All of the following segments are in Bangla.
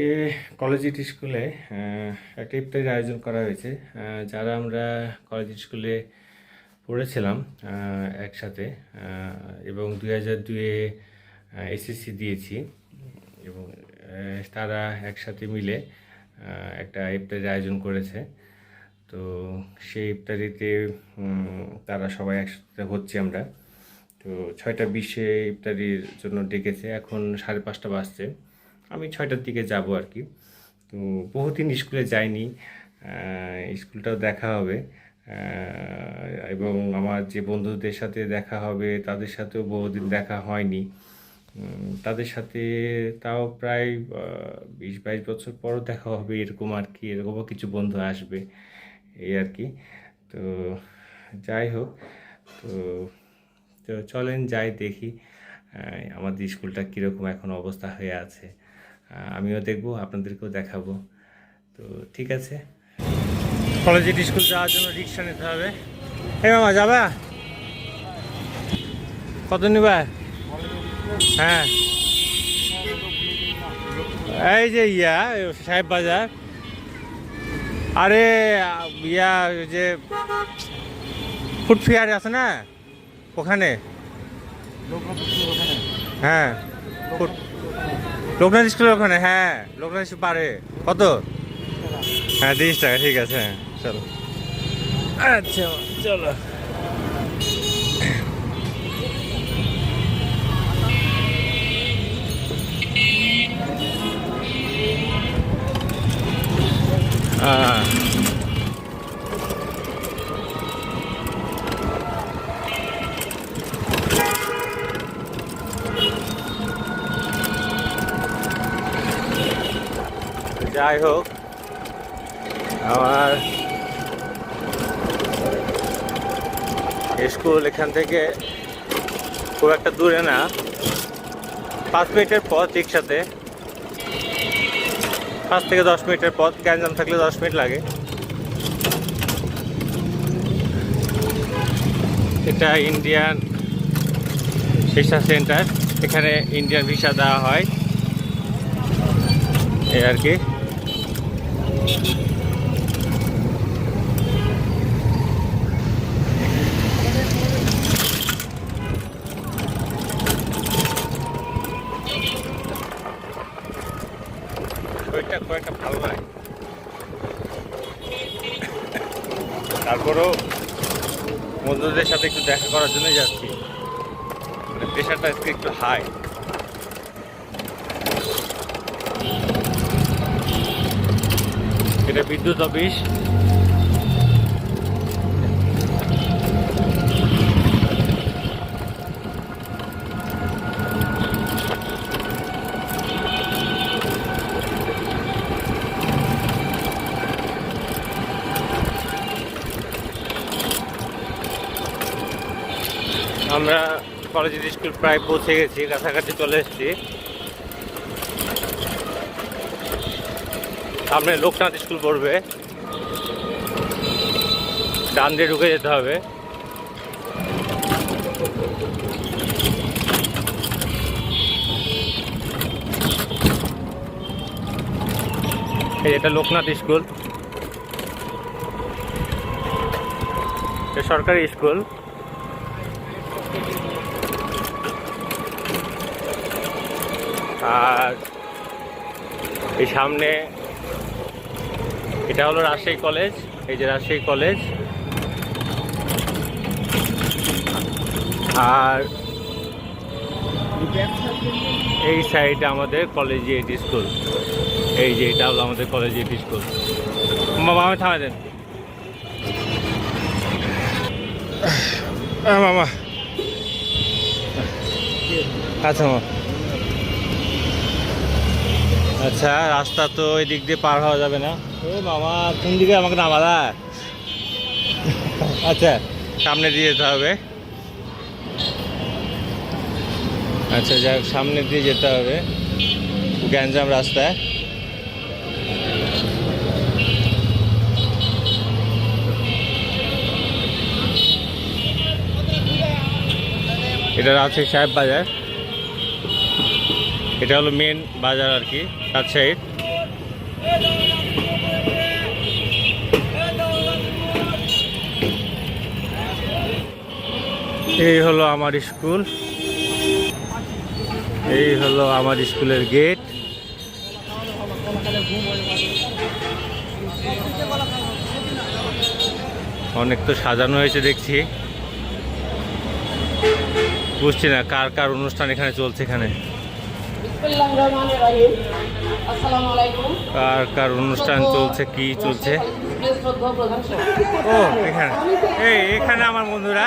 আজকে কলেজ স্কুলে একটা ইফতারির আয়োজন করা হয়েছে। যারা আমরা কলেজ স্কুলে পড়েছিলাম একসাথে এবং দুই হাজার দুয়ে এসএসসি দিয়েছি, এবং তারা একসাথে মিলে একটা ইফতারির আয়োজন করেছে। তো সেই ইফতারিতে তারা সবাই একসাথে হচ্ছে আমরা। তো ছয়টা বিশে ইফতারির জন্য ডেকেছে, এখন সাড়ে পাঁচটা বাজছে। আমি ছয়টার দিকে যাব আর কি। তো বহুদিন স্কুলে যাইনি স্কুলটাও দেখা হবে এবং আমার যে বন্ধুদের সাথে দেখা হবে, তাদের সাথেও বহুদিন দেখা হয়নি। তাদের সাথে তাও প্রায় বিশ বাইশ বছর পরও দেখা হবে এরকম আর কি এরকমও কিছু বন্ধু আসবে, এই আর কি। তো যাই হোক, তো তো চলেন যাই দেখি আমাদের স্কুলটা কীরকম এখন অবস্থা হয়ে আছে। আমিও দেখব আপনাদেরকেও দেখাবো। তো ঠিক আছে। কলেজের স্কুল যাওয়ার জন্য রিক্সা নিতে হবে। এই মামা যাবা? কত নিবা? হ্যাঁ। এই যে ইয়া সাহেব বাজার। আরে ইয়া ওই যে ফুড ফেয়ার আছে না? ওখানে? হ্যাঁ। ফুড- লোকনাথ স্কুলের ওখানে হ্যাঁ লোকনাথ স্কুল পারে। কত? হ্যাঁ তিরিশ টাকা ঠিক আছে হ্যাঁ চলো। আচ্ছা চলো। আহ যাই হোক, আমার স্কুল এখান থেকে খুব একটা দূরে না, পাঁচ মিনিটের পথ রিক্সাতে। পাঁচ থেকে দশ মিনিটের পথ, গ্যাঞ্জাম থাকলে দশ মিনিট লাগে। এটা ইন্ডিয়ান ভিসা সেন্টার, এখানে ইন্ডিয়ান ভিসা দেওয়া হয়। এই আর কি। ওইটা খুব একটা ভালো তারপরেও বন্ধুদের সাথে একটু দেখা করার জন্যই যাচ্ছি। মানে প্রেশারটা আজকে একটু হাই এটা বিদ্যুৎ অফিস। আমরা কলেজের স্কুল প্রায় পৌঁছে গেছি কাছাকাছি চলে এসেছি। সামনে লোকনাথ স্কুল পড়বে। ডান দিয়ে ঢুকে যেতে হবে। এটা লোকনাথ স্কুল। সরকারি স্কুল। আর এই সামনে এটা হলো রাজশাহী কলেজ এই যে রাজশাহী কলেজ। আর এই সাইডে আমাদের কলেজিয়েট স্কুল। এই যে এটা হলো আমাদের কলেজ কলেজিয়েট স্কুল। মামা আমি থামা দেন। মামা। আচ্ছা মামা। আচ্ছা রাস্তা তো ওই দিক দিয়ে পার হওয়া যাবে না। ও মামা, কোন দিকে আমাকে নামালা আচ্ছা সামনে দিয়ে যেতে হবে। আচ্ছা যাক, সামনে দিয়ে যেতে হবে। গ্যাঞ্জাম রাস্তায়। এটা রাজশাহী সাহেব বাজার। এটা হলো মেন বাজার আর কি, রাজশাহীর। এই হলো আমার স্কুল। এই হলো আমার স্কুলের গেট। অনেক তো সাজানো হয়েছে দেখছি। বুঝছি না কার কার অনুষ্ঠান এখানে চলছে এখানে। কার কার অনুষ্ঠান চলছে, কি চলছে? ও, এখানে। এই, এখানে আমার বন্ধুরা।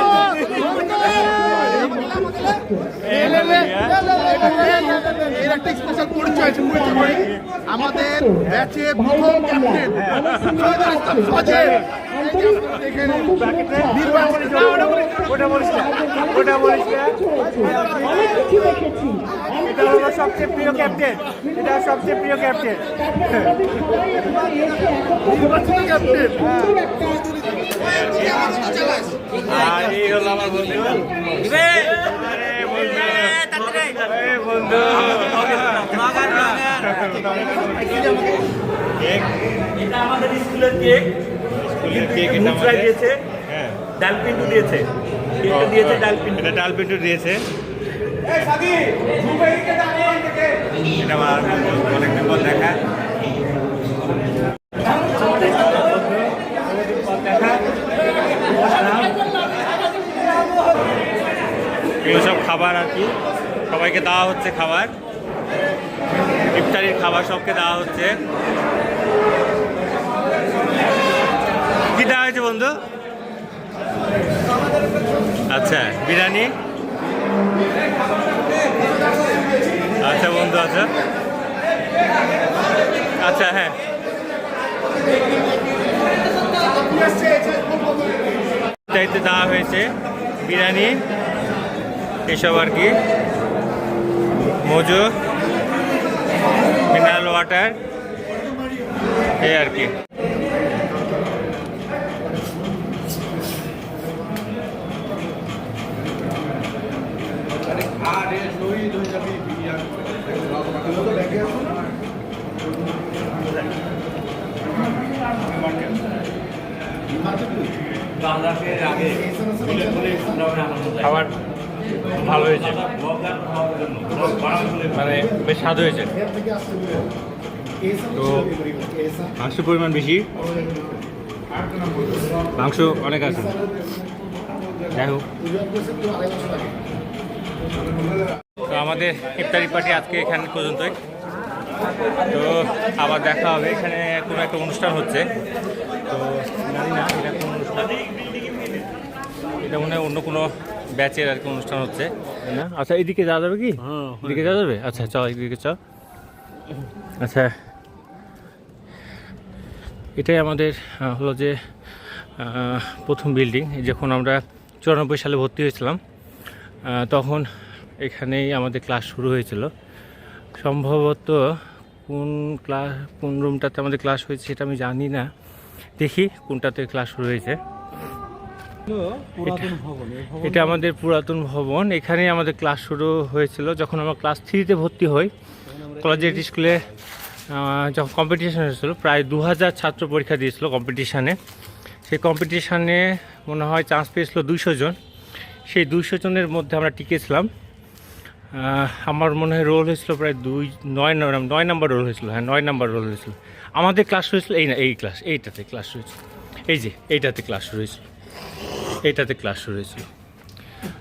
এর একটা স্পেশাল পরিচয় আমাদের ব্যাচে প্রথম ক্যাপ্টেন এটা হলো সবচেয়ে প্রিয় ক্যাপ্টেন এটা সবচেয়ে প্রিয় ক্যাপ্টেন ক্যাপ্টেন আর এই হলো আমার বন্ধু আরে বন্ধু আরে বন্ধু এটা আমাদের স্কুলের কেক। স্কুলের কেক এটা মুদ্রা দিয়েছে। হ্যাঁ। ডাল পিন্টু দিয়েছে। কেকটা দিয়েছে ডাল এটা ডাল পিন্টু দিয়েছে এটা আমার দেখা। এগুলো সব খাবার আর কি। সবাইকে দেওয়া হচ্ছে খাবার। ইফতারির খাবার সবকে দেওয়া হচ্ছে। কি দেওয়া হয়েছে বন্ধু? আচ্ছা বিরিয়ানি। আচ্ছা বন্ধু আচ্ছা। আচ্ছা হ্যাঁ। দেওয়া হয়েছে বিরিয়ানি। এসব আর কি। মজু মিনারেল ওয়াটার এই আর কি। খাবার ভালো হয়েছে। মানে বেশ স্বাদ হয়েছে। তো মাংসের পরিমাণ বেশি। মাংস অনেক আছে। যাই হোক। তো আমাদের ইফতারি পার্টি আজকে এখানে পর্যন্তই। তো আবার দেখা হবে। এখানে কোনো একটা অনুষ্ঠান হচ্ছে। তো জানি না এটা কোন অনুষ্ঠান। এটা মনে হয় অন্য কোনো ব্যাচের আর কি অনুষ্ঠান হচ্ছে। না? আচ্ছা এদিকে যাওয়া যাবে কি? এদিকে যাওয়া যাবে? আচ্ছা চল এদিকে চ আচ্ছা এটাই আমাদের হলো যে প্রথম বিল্ডিং যখন আমরা চুরানব্বই সালে ভর্তি হয়েছিলাম তখন এখানেই আমাদের ক্লাস শুরু হয়েছিল। সম্ভবত কোন ক্লাস কোন রুমটাতে আমাদের ক্লাস হয়েছে সেটা আমি জানি না। দেখি কোনটাতে ক্লাস শুরু হয়েছে। এটা- এটা আমাদের পুরাতন ভবন। এখানেই আমাদের ক্লাস শুরু হয়েছিল। যখন আমরা ক্লাস থ্রিতে ভর্তি হই কলেজের স্কুলে যখন কম্পিটিশান হয়েছিল প্রায় দু হাজার ছাত্র পরীক্ষা দিয়েছিল কম্পিটিশানে সেই কম্পিটিশানে মনে হয় চান্স পেয়েছিল দুইশো জন। সেই দুইশো জনের মধ্যে আমরা টিকেছিলাম আমার মনে হয় রোল হয়েছিল প্রায় দুই নয় নয় নয় নাম্বার রোল হয়েছিল। হ্যাঁ নয় নাম্বার রোল হয়েছিল। আমাদের ক্লাস হয়েছিল এই না এই ক্লাস এইটাতে ক্লাস হয়েছিল। এই যে এইটাতে ক্লাস হয়েছিল। এইটাতে ক্লাস শুরু হয়েছিল।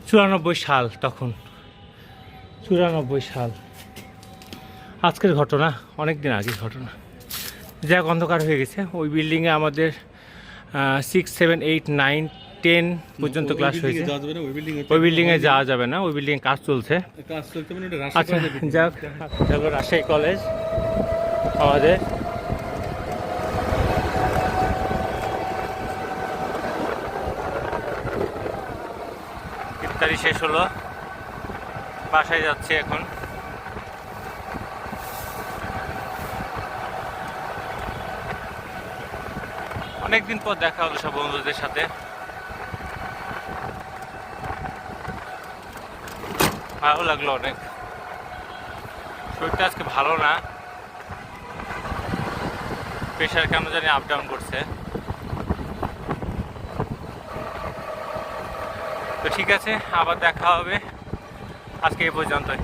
চুরানব্বই সাল তখন। চুরানব্বই সাল। আজকের ঘটনা অনেক দিন আগের ঘটনা। যাক অন্ধকার হয়ে গেছে। ওই বিল্ডিংয়ে আমাদের six seven eight nine ten পর্যন্ত ক্লাস হয়েছে। ওই বিল্ডিংয়ে যাওয়া যাবে না। ওই বিল্ডিংয়ে কাজ চলছে। আচ্ছা যাক রাজশাহী কলেজ আমাদের ইফতারি শেষ হলো। বাসায় যাচ্ছি এখন। অনেকদিন পর দেখা হলো সব বন্ধুদের সাথে। ভালো লাগল অনেক। শরীরটা আজকে ভালো না। প্রেশার কেন জানি আপ ডাউন করছে। তো ঠিক আছে আবার দেখা হবে। আজকে এই পর্যন্তই।